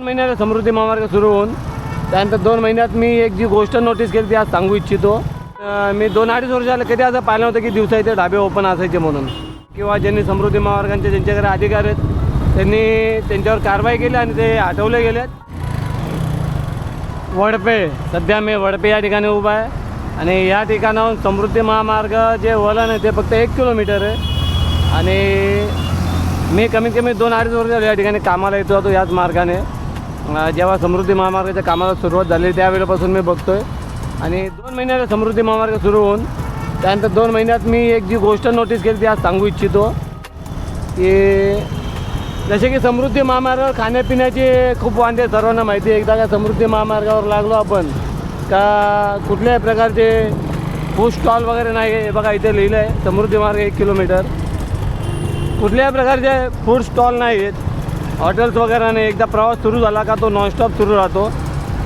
दोन महिन्याला समृद्धी महामार्ग सुरू होऊन त्यानंतर दोन महिन्यात मी एक जी गोष्ट नोटीस केली ती आज सांगू इच्छितो. मी दोन अडीच वर्षाला कधी असं पाहिलं होतं की दिवसा इथे ढाबे ओपन असायचे म्हणून. किंवा ज्यांनी समृद्धी महामार्गांचे ज्यांच्याकडे अधिकार आहेत त्यांनी त्यांच्यावर कारवाई केली आणि ते हटवले गेलेत. वडपे सध्या मी वडपे या ठिकाणी उभा आहे. आणि या ठिकाणाहून समृद्धी महामार्ग जे वलन आहे ते फक्त एक किलोमीटर आहे. आणि मी कमीत कमी दोन अडीच वर्ष या ठिकाणी कामाला येतो होतो याच मार्गाने. जेव्हा समृद्धी महामार्गाच्या कामाला सुरुवात झाली त्यावेळेपासून मी बघतो आहे आणि दोन महिन्याला समृद्धी महामार्ग सुरू होऊन त्यानंतर दोन महिन्यात मी एक जी गोष्ट नोटीस केली ती आज सांगू इच्छितो. की जसे की समृद्धी महामार्गावर खाण्यापिण्याचे खूप वांदे सर्वांना माहिती आहे. एकदा का समृद्धी महामार्गावर लागलो आपण का कुठल्याही प्रकारचे फूड स्टॉल वगैरे नाही आहे. बघा इथे लिहिलं आहे समृद्धी मार्ग एक किलोमीटर. कुठल्याही प्रकारचे फूड स्टॉल नाही आहेत. हॉटेल्स वगैरे नाही एकदा प्रवास सुरू झाला का तो नॉनस्टॉप सुरू राहतो.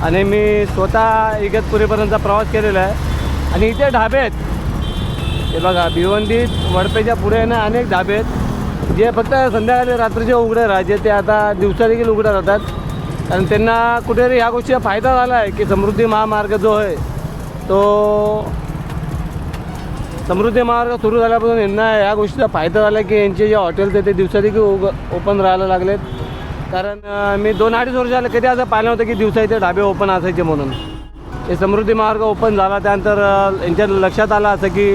आणि मी स्वतः इगतपुरीपर्यंतचा प्रवास केलेला आहे. आणि इथे ढाबे आहेत. हे बघा भिवंडीत वडपेच्या पुढे ना अनेक ढाबे आहेत. जे फक्त संध्याकाळी रात्रीचे उघडे राहायचे ते आता दिवसा देखील उघडे राहतात. कारण त्यांना कुठेतरी ह्या गोष्टीचा फायदा झाला आहे की समृद्धी महामार्ग जो आहे तो समृद्धी महामार्ग सुरू झाल्यापासून यांना या गोष्टीचा फायदा झाला की यांचे जे हॉटेल्स आहेत ते दिवसा देखील उग ओपन राहायला लागलेत. कारण मी दोन अडीच वर्ष झालं कधी असं पाहिलं होतं की दिवसा इथे ढाबे ओपन असायचे म्हणून. हे समृद्धी मार्ग ओपन झाला त्यानंतर यांच्या लक्षात आलं असं की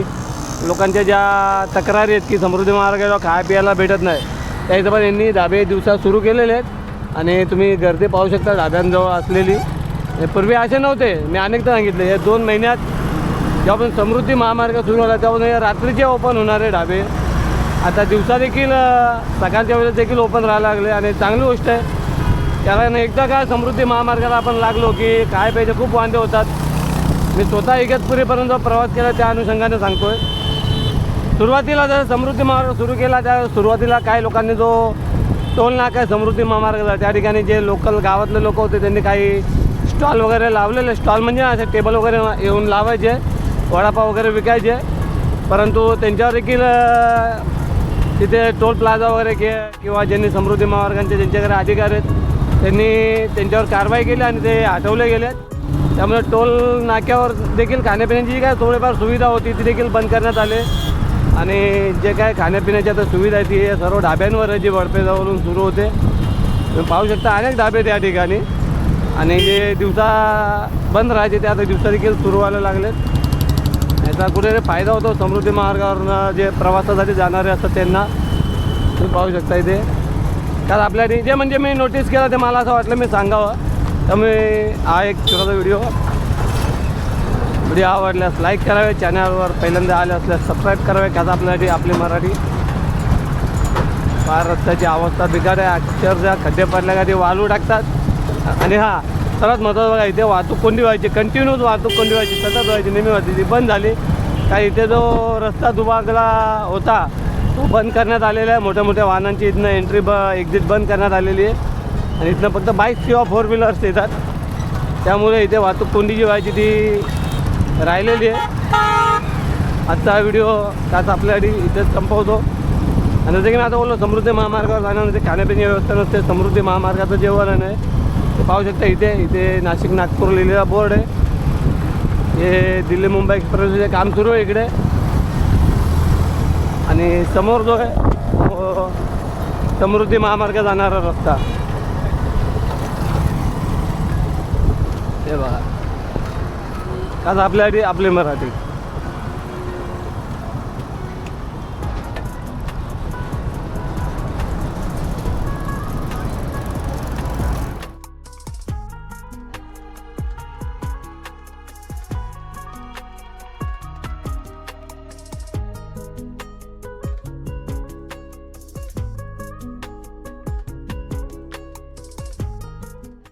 लोकांच्या ज्या तक्रारी आहेत की समृद्धी मार्गाला खाय प्यायला भेटत नाही त्या हिशोबाने यांनी ढाबे दिवसा सुरू केलेले आहेत आणि तुम्ही गर्दी पाहू शकता ढाब्यांजवळ असलेली. हे पूर्वी असे नव्हते मी अनेकदा सांगितले हे दोन महिन्यात जेव्हापासून समृद्धी महामार्ग सुरू झाला तेव्हा रात्रीचे ओपन होणारे ढाबे. आता दिवसा देखील सकाळच्या वेळेस देखील ओपन राहायला लागले आणि चांगली गोष्ट आहे. कारण एकदा काय समृद्धी महामार्गाला आपण लागलो की काय पाहिजे खूप वांदे होतात. मी स्वतः इगतपुरीपर्यंत प्रवास केला त्या अनुषंगाने सांगतोय. सुरुवातीला जर समृद्धी महामार्ग सुरू केला त्या सुरुवातीला काही लोकांनी जो टोल नाका आहे समृद्धी महामार्गाचा त्या ठिकाणी जे लोकल गावातले लोक होते त्यांनी काही स्टॉल वगैरे लावलेले. स्टॉल म्हणजे असे टेबल वगैरे येऊन लावायचे वडापाव वगैरे विकायचे. परंतु त्यांच्यावर देखील तिथे टोल प्लाझा वगैरे के किंवा ज्यांनी समृद्धी महामार्गांचे ज्यांच्याकडे अधिकार आहेत त्यांनी त्यांच्यावर कारवाई केली आणि ते हटवले गेलेत त्यामुळे टोल नाक्यावर देखील खाण्यापिण्याची जी काय थोडीफार सुविधा होती ती देखील बंद करण्यात आले. आणि जे काय खाण्यापिण्याच्या आता सुविधा आहे ती हे सर्व ढाब्यांवर जी वळपेजावरून सुरू होते. तुम्ही पाहू शकता अनेक ढाबे त्या ठिकाणी. आणि जे दिवसा बंद राहायचे ते आता दिवसा देखील सुरू व्हायला लागलेत. याचा कुठेतरी फायदा होतो समृद्धी मार्गावरनं जे प्रवासासाठी जाणारे असतात त्यांना. तुम्ही पाहू शकता इथे. कारण आपल्या जे म्हणजे मी नोटीस केलं ते मला असं वाटलं मी सांगावं. त्यामुळे हा एक छोटासा व्हिडिओ व्हिडिओ आवडल्यास लाईक करावे चॅनलवर पहिल्यांदा आले असल्यास सबस्क्राईब करावे कसं आपल्यासाठी आपली मराठी. फार रस्त्याची अवस्था बिघाड आहे अक्षरशः खड्डे पडल्या का ते वाळू टाकतात. आणि हां सर्वात महत्त्वाचं बघा इथे वाहतूक कोंडी व्हायची कंटिन्यूच वाहतूक कोंडी व्हायची सतत व्हायची नेहमी व्हायची ती बंद झाली. काय इथे जो रस्ता दुभागला होता तो बंद करण्यात आलेला आहे. मोठ्या मोठ्या वाहनांची इथनं एंट्री ब एक्झिट बंद करण्यात आलेली आहे. आणि इथनं फक्त बाईक्स किंवा फोर व्हीलर्स येतात. त्यामुळे इथे वाहतूक कोंडी जी व्हायची ती राहिलेली आहे. आजचा हा व्हिडिओ त्याच आपल्यासाठी इथेच संपवतो. आणि जसं की मी आता बोललो समृद्धी महामार्गावर जाण्यामध्ये खाण्यापिण्याची व्यवस्था नसते. समृद्धी महामार्गाचं जेवण आहे ते पाहू शकता इथे इथे नाशिक नागपूर लिहिलेला बोर्ड आहे. हे दिल्ली मुंबई एक्सप्रेसचे काम सुरू आहे इकडे. आणि समोर जो आहे समृद्धी महामार्ग जाणारा रस्ता. हे बघा. आज आपल्यासाठी आपली मराठी.